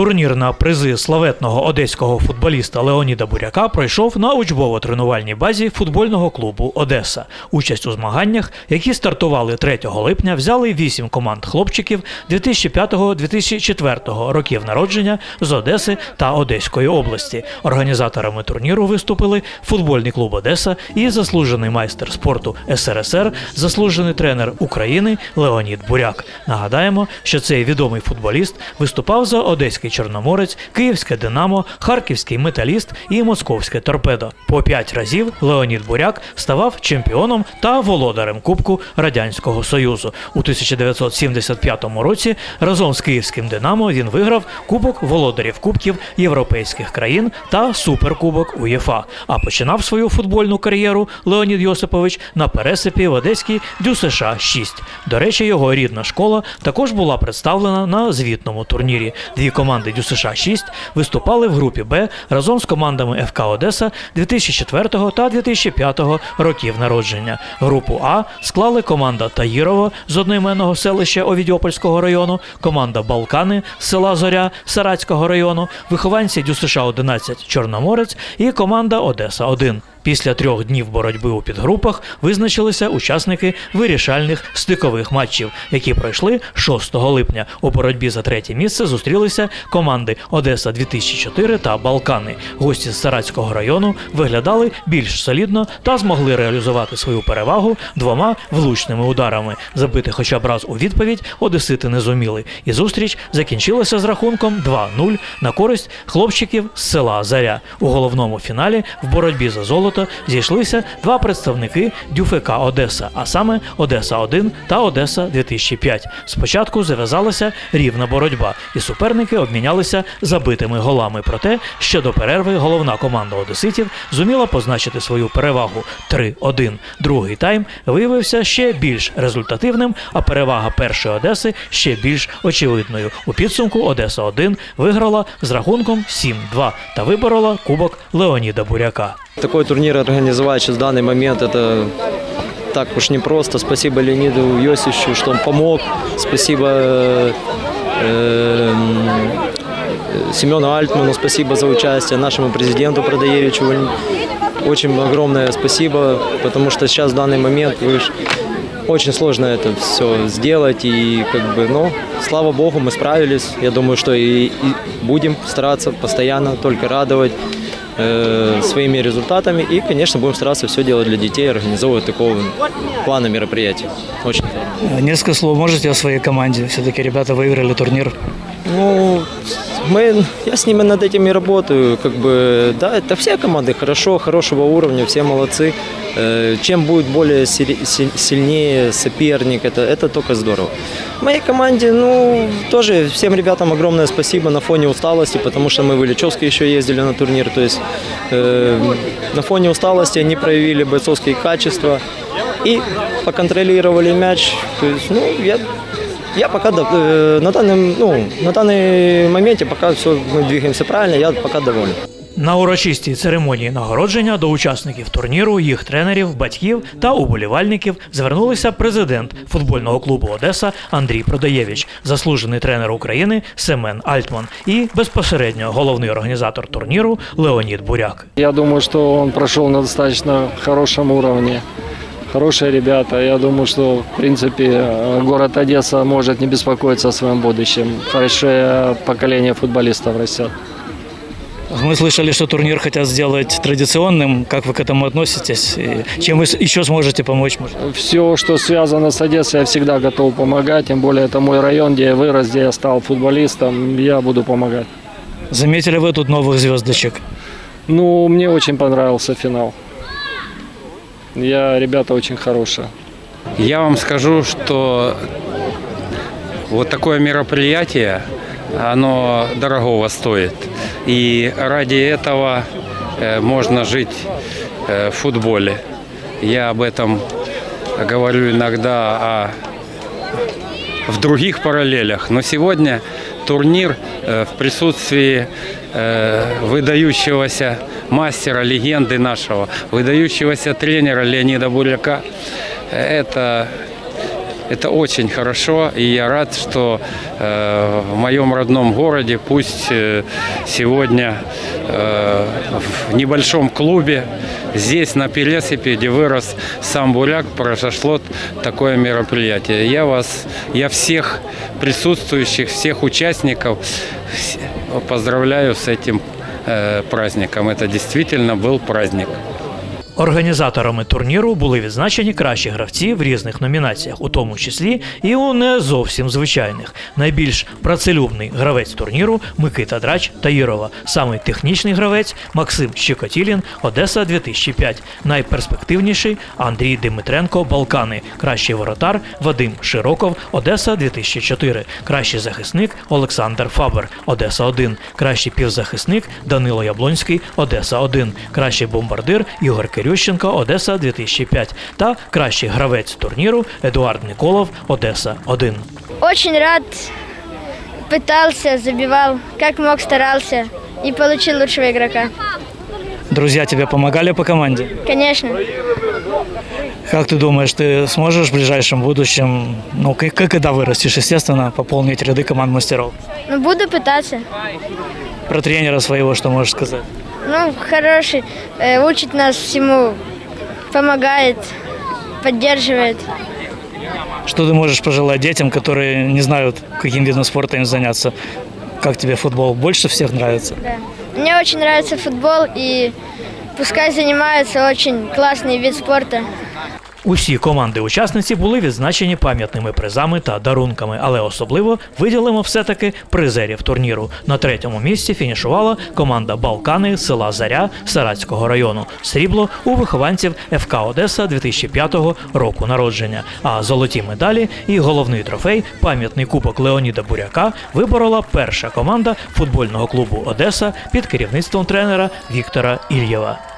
Турнір на призи славетного одеського футболіста Леоніда Буряка пройшов на учбово-тренувальній базі футбольного клубу Одеса. Участь у змаганнях, які стартували 3 липня, взяли вісім команд хлопчиків 2005-2004 років народження з Одеси та Одеської області. Організаторами турніру виступили футбольний клуб Одеса і заслужений майстер спорту СРСР, заслужений тренер України Леонід Буряк. Нагадаємо, що цей відомий футболіст виступав за Одеський Чорноморець, Київське Динамо, Харківський металіст і Московське торпедо. По п'ять разів Леонід Буряк ставав чемпіоном та володарем Кубку Радянського Союзу. У 1975 році разом з Київським Динамо він виграв Кубок володарів Кубків європейських країн та Суперкубок УЄФА. А починав свою футбольну кар'єру Леонід Йосипович на пересипі в Одеській ДЮСШ 6. До речі, його рідна школа також була представлена на звітному турнірі. Дві команди ДЮСШ 6 виступали в групі Б разом з командами ФК Одеса 2004 та 2005 років народження. Групу А склали команда Таїрово з одноіменного селища Овідіопольського району, команда Балкани з села Зоря Саратського району, вихованці ДЮСШ 11 Чорноморець і команда Одеса 1 Після трьох днів боротьби у підгрупах визначилися учасники вирішальних стикових матчів, які пройшли 6 липня. У боротьбі за третє місце зустрілися команди Одеса 2004 та Балкани. Гості з Саратського району виглядали більш солідно та змогли реалізувати свою перевагу двома влучними ударами. Забити хоча б раз у відповідь Одесити не зуміли. І зустріч закінчилася з рахунком 2-0 на користь хлопчиків з села Заря. У головному фіналі в боротьбі за золото зійшлися два представники ДЮФК Одеса, а саме Одеса 1 та Одеса 2005. Спочатку зав'язалася рівна боротьба, і суперники обмінялися забитими голами. Проте ще до перерви головна команда одеситів зуміла позначити свою перевагу 3-1. Другий тайм виявився ще більш результативним, а перевага першої Одеси ще більш очевидною. У підсумку Одеса 1 виграла з рахунком 7-2 та виборола кубок Леоніда Буряка. Такой турнир организовать сейчас в данный момент это так уж непросто. Спасибо Леониду Йосичу, что он помог. Спасибо э, Семену Альтману, спасибо за участие. Нашему президенту Продаевичу очень огромное спасибо, потому что сейчас в данный момент вы очень сложно это все сделать. И как бы, ну, слава богу, мы справились. Я думаю, что и, и будем стараться постоянно только радовать э, своими результатами. И, конечно, будем стараться все делать для детей, организовывать такого плана мероприятий. Очень здорово. Несколько слов можете о своей команде? Все-таки ребята выиграли турнир. Ну, мы, я с ними над этим и работаю. Как бы, да, это все команды хорошо, хорошего уровня, все молодцы. Э, Чем будет более сильнее соперник, это, это только здорово. Моей команде, ну, тоже всем ребятам огромное спасибо на фоне усталости, потому что мы в Ильичевске еще ездили на турнир. То есть э, на фоне усталости они проявили бойцовские качества и поконтролировали мяч. То есть, ну, я я пока дов- э, на данном, ну, на данный моменте пока все мы двигаемся правильно, я пока доволен. На урочистій церемонії нагородження до учасників турніру, їх тренерів, батьків та уболівальників звернулися президент футбольного клубу Одеса Андрій Продаєвич, заслужений тренер України Семен Альтман і безпосередньо головний організатор турніру Леонід Буряк. Я думаю, что он прошел на достаточно хорошем уровне. Хорошие ребята. Я думаю, что, в принципе, город Одесса может не беспокоиться о своем будущем. Хорошее поколение футболистов растет. Мы слышали, что турнир хотят сделать традиционным. Как вы к этому относитесь? И чем вы еще сможете помочь? Все, что связано с Одессой, я всегда готов помогать. Тем более, это мой район, где я вырос, где я стал футболистом. Я буду помогать. Заметили вы тут новых звездочек? Ну, мне очень понравился финал. Я, ребята, очень хорошие. Я вам скажу, что вот такое мероприятие, оно дорогого стоит. И ради этого э, можно жить э, в футболе. Я об этом говорю иногда о, в других параллелях. Но сегодня турнир э, в присутствии выдающегося мастера, легенды нашего, выдающегося тренера Леонида Буряка. Это Это очень хорошо, и я рад, что э, в моем родном городе, пусть э, сегодня э, в небольшом клубе, здесь на Пелесипе, где вырос сам Буляк, произошло такое мероприятие. Я вас, я всех присутствующих, всех участников поздравляю с этим праздником. Это действительно был праздник. Організаторами турніру були відзначені кращі гравці в різних номінаціях, у тому числі і у не зовсім звичайних. Найбільш працелюбний гравець турніру Микита Драч Таїрова, самий технічний гравець Максим Щекотілін, Одеса 2005. Найперспективніший Андрій Димитренко Балкани, кращий воротар Вадим Широков, Одеса 2004. Кращий захисник Олександр Фабер, Одеса 1. Кращий півзахисник Данило Яблонський, Одеса 1. Кращий бомбардир Ігор Кирющенко, Одеса 2005. Та кращий гравець турніру Едуард Николов, Одеса 1. Очень рад, пытался, забивал, как мог старался и получил лучшего игрока. Друзья тебе помогали по команде? Конечно, Как ты думаешь, ты сможешь в ближайшем будущем, ну, к- к- когда вырастешь, естественно, пополнить ряды команд мастеров? но буду пытаться. Про тренера своего что можешь сказать? Ну, хороший, э, учит нас всему, помогает, поддерживает. Что ты можешь пожелать детям, которые не знают, каким видом спорта им заняться? Как тебе футбол? Больше всех нравится? Да. Мне очень нравится футбол и пускай занимаются очень классный вид спорта. Усі команди-учасниці були відзначені пам'ятними призами та дарунками, але особливо виділимо все-таки призерів турніру. На третьому місці фінішувала команда Балкани села Заря Саратського району. Срібло у вихованців ФК Одеса 2005 року народження. А золоті медалі і головний трофей пам'ятний кубок Леоніда Буряка виборола перша команда футбольного клубу Одеса під керівництвом тренера Віктора Ільєва.